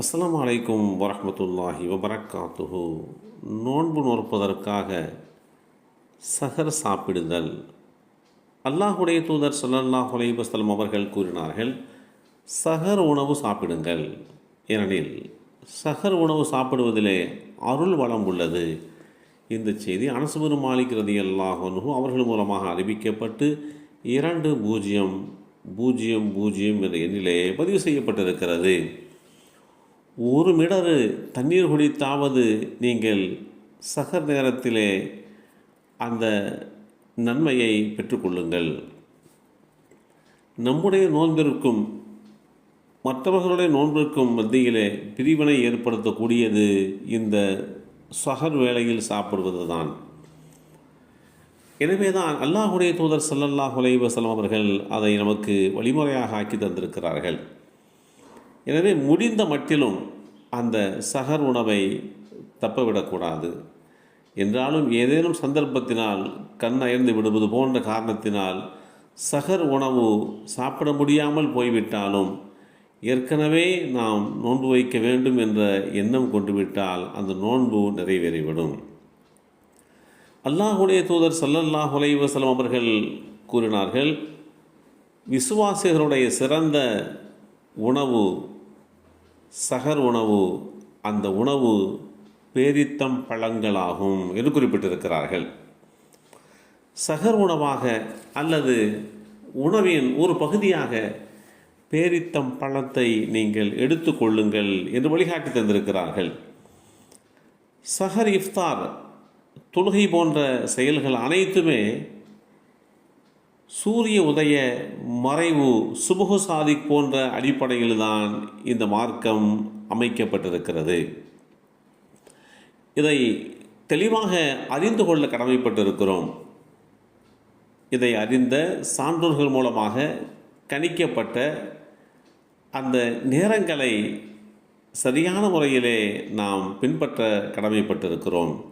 அஸ்லாம் அலைக்கும் வரமத்துல்லாஹி வபரக்காத்துஹு. நோன்பு நோற்பதற்காக சஹர் சாப்பிடுதல். அல்லாஹுடைய தூதர் ஸல்லல்லாஹு அலைஹி அவர்கள் கூறினார்கள் சஹர் உணவு சாப்பிடுங்கள். ஏனெனில் சஹர் உணவு சாப்பிடுவதிலே அருள் வளம் உள்ளது. இந்த செய்தி அனசுபுரு மாலிக் ரதி அல்லாஹனு அவர்கள் மூலமாக அறிவிக்கப்பட்டு இரண்டு பூஜ்ஜியம் பூஜ்ஜியம் பூஜ்ஜியம் என்ற எண்ணிலே பதிவு செய்யப்பட்டிருக்கிறது. ஒரு மிடரு தண்ணீர் குடித்தாவது நீங்கள் சகர் நேரத்திலே அந்த நன்மையை பெற்றுக்கொள்ளுங்கள். நம்முடைய நோன்பிற்கும் மற்றவர்களுடைய நோன்பிற்கும் மத்தியிலே பிரிவினை ஏற்படுத்தக்கூடியது இந்த சஹர் வேளையில் சாப்பிடுவது தான் எனவே தான் அல்லாஹுடைய தூதர் ஸல்லல்லாஹு அலைஹி அவர்கள் அதை நமக்கு வழிமுறையாக ஆக்கி தந்திருக்கிறார்கள். எனவே முடிந்த மட்டிலும் அந்த சகர் உணவை தப்பவிடக்கூடாது. என்றாலும் ஏதேனும் சந்தர்ப்பத்தினால் கண் அயர்ந்து விடுவது போன்ற காரணத்தினால் சகர் உணவு சாப்பிட முடியாமல் போய்விட்டாலும் ஏற்கனவே நாம் நோன்பு வைக்க வேண்டும் என்ற எண்ணம் கொண்டுவிட்டால் அந்த நோன்பு நிறைவேறிவிடும். அல்லாஹுடைய தூதர் சல்லல்லாஹ் உலைவசலம் அவர்கள் கூறினார்கள் விசுவாசிகளுடைய சிறந்த உணவு சகர் உணவு அந்த உணவு பேரித்தம் பழங்களாகும் என்று குறிப்பிட்டிருக்கிறார்கள். சகர் உணவாக அல்லது உணவின் ஒரு பகுதியாக பேரித்தம் பழத்தை நீங்கள் எடுத்துக்கொள்ளுங்கள் என்று வழிகாட்டி தந்திருக்கிறார்கள். சஹர் இஃப்தார் தொழுகை போன்ற செயல்கள் அனைத்துமே சூரிய உதய மறைவு சுபுகு சாதி போன்ற அடிப்படையில்தான் இந்த மார்க்கம் அமைக்கப்பட்டிருக்கிறது. இதை தெளிவாக அறிந்து கொள்ள கடமைப்பட்டிருக்கிறோம். இதை அறிந்த சான்றோர்கள் மூலமாக கணிக்கப்பட்ட அந்த நேரங்களை சரியான முறையிலே நாம் பின்பற்ற கடமைப்பட்டிருக்கிறோம்.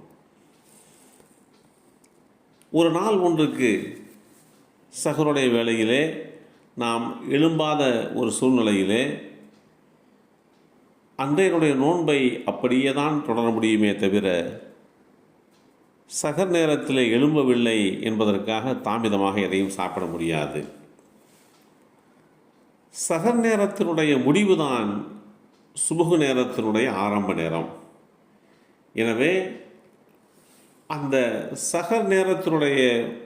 ஒரு நாள் ஒன்றுக்கு சகருடைய வேளையிலே நாம் எழும்பாத ஒரு சூழ்நிலையிலே அன்றையனுடைய நோன்பை அப்படியே தான் தொடர முடியுமே தவிர சகர் நேரத்தில் எழும்பவில்லை என்பதற்காக தாமிதமாக எதையும் சாப்பிட முடியாது. சகர் நேரத்தினுடைய முடிவுதான் சுபுகு நேரத்தினுடைய ஆரம்ப நேரம். எனவே அந்த சகர் நேரத்தினுடைய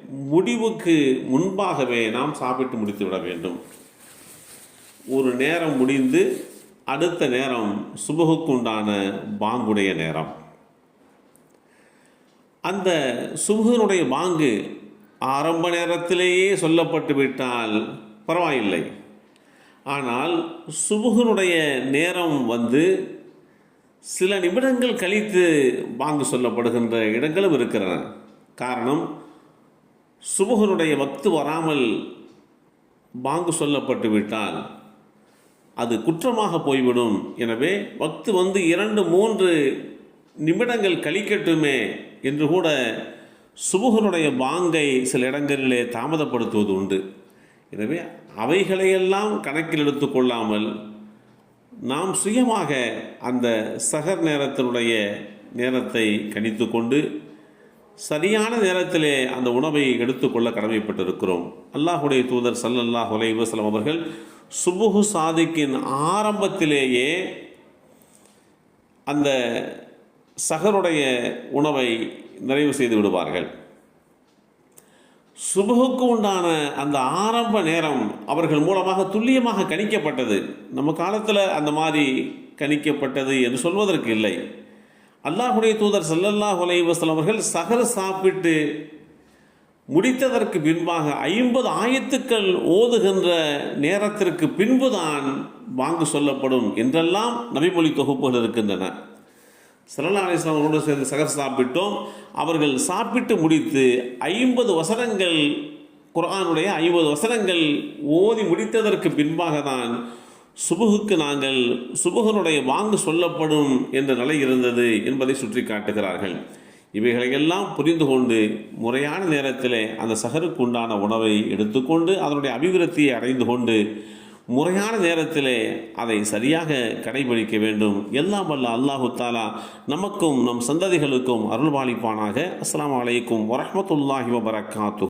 முடிவுக்கு முன்பாகவே நாம் சாப்பிட்டு முடித்து விட வேண்டும். ஒரு நேரம் முடிந்து அடுத்த நேரம் சுபகுக்குண்டான பாங்குடைய நேரம். அந்த சுபகனுடைய பாங்கு ஆரம்ப நேரத்திலேயே சொல்லப்பட்டு விட்டால் பரவாயில்லை. ஆனால் சுபுகனுடைய நேரம் வந்து சில நிமிடங்கள் கழித்து வாங்க சொல்லப்படுகின்ற இடங்களும் இருக்கிறன. காரணம் சுபுகனுடைய வக்து வராமல் பாங்கு சொல்லப்பட்டு விட்டால் அது குற்றமாக போய்விடும். எனவே வக்து வந்து இரண்டு மூன்று நிமிடங்கள் கழிக்கட்டுமே என்று கூட சுபுகனுடைய பாங்கை சில இடங்களிலே தாமதப்படுத்துவது உண்டு. எனவே அவைகளையெல்லாம் கணக்கில் எடுத்துக்கொள்ளாமல் நாம் சுயமாக அந்த சகர் நேரத்தினுடைய நேரத்தை கணித்து கொண்டு சரியான நேரத்திலே அந்த உணவை எடுத்துக்கொள்ள கடமைப்பட்டிருக்கிறோம். அல்லாஹுடைய தூதர் சல்லல்லாஹ் அலைஹி வசலம் அவர்கள் சுபுகு சாதிக்கின் ஆரம்பத்திலேயே அந்த சகருடைய உணவை நிறைவு செய்து விடுவார்கள். சுபகுக்கு உண்டான அந்த ஆரம்ப நேரம் அவர்கள் மூலமாக துல்லியமாக கணிக்கப்பட்டது. நம்ம காலத்தில் அந்த மாதிரி கணிக்கப்பட்டது என்று சொல்வதற்கு இல்லை. அல்லாஹுடைய தூதர் சல்லல்லா அலைவசலம் அவர்கள் சகர் சாப்பிட்டு முடித்ததற்கு பின்பாக ஐம்பது ஆயத்துக்கள் ஓதுகின்ற நேரத்திற்கு பின்புதான் வாங்கு சொல்லப்படும் என்றெல்லாம் நபிமொழி தொகுப்புகள் இருக்கின்றன. சல்லா அலிஸ்லாமோடு சேர்ந்து சகர் சாப்பிட்டோம். அவர்கள் சாப்பிட்டு முடித்து ஐம்பது வசனங்கள் குரானுடைய ஐம்பது வசனங்கள் ஓதி முடித்ததற்கு பின்பாக தான் சுபுகுக்கு நாங்கள் சுபுகனுடைய வாங்கு சொல்லப்படும் என்ற நிலை இருந்தது என்பதை சுற்றி காட்டுகிறார்கள். இவைகளையெல்லாம் புரிந்து கொண்டு முறையான நேரத்தில் அந்த சகருக்கு உண்டான உணவை எடுத்துக்கொண்டு அதனுடைய அபிவிருத்தியை அடைந்து கொண்டு முறையான நேரத்திலே அதை சரியாக கடைபிடிக்க வேண்டும். எல்லாம் வல்ல அல்லாஹு தாலா நமக்கும் நம் சந்ததிகளுக்கும் அருள்பாலிப்பானாக அஸ்லாம் அலைக்கும் வரமத்துல்லாஹி வபரகாத்து